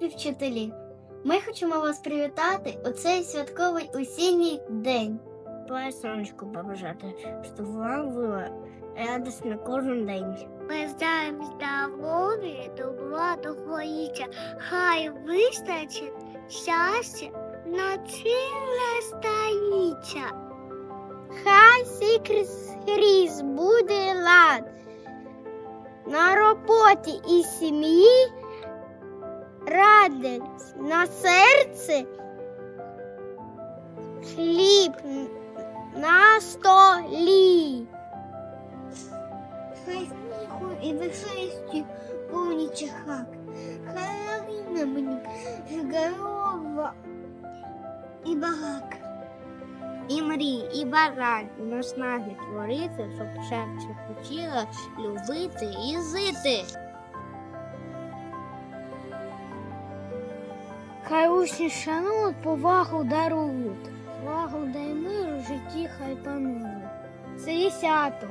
і вчителі. Ми хочемо вас привітати у цей святковий осінній день. Твоє сонечко побажати, щоб вам було радісно кожен день. Бажаємо здоров'я, добра, доходіться. Хай вистачить щастя на ціле століття. Хай сій крізь буде лад. На роботі і сім'ї радість на серці, хліб на столі. Хай сміху і веселості повнічі хак. Хай лавина мені здорова і багака. І мрій, і бажань, і наснаги творити, щоб серце хотіло любити і жити. Хай учні шанують, повагу дарують. Повагу дай миру в житті хай панує. Це свято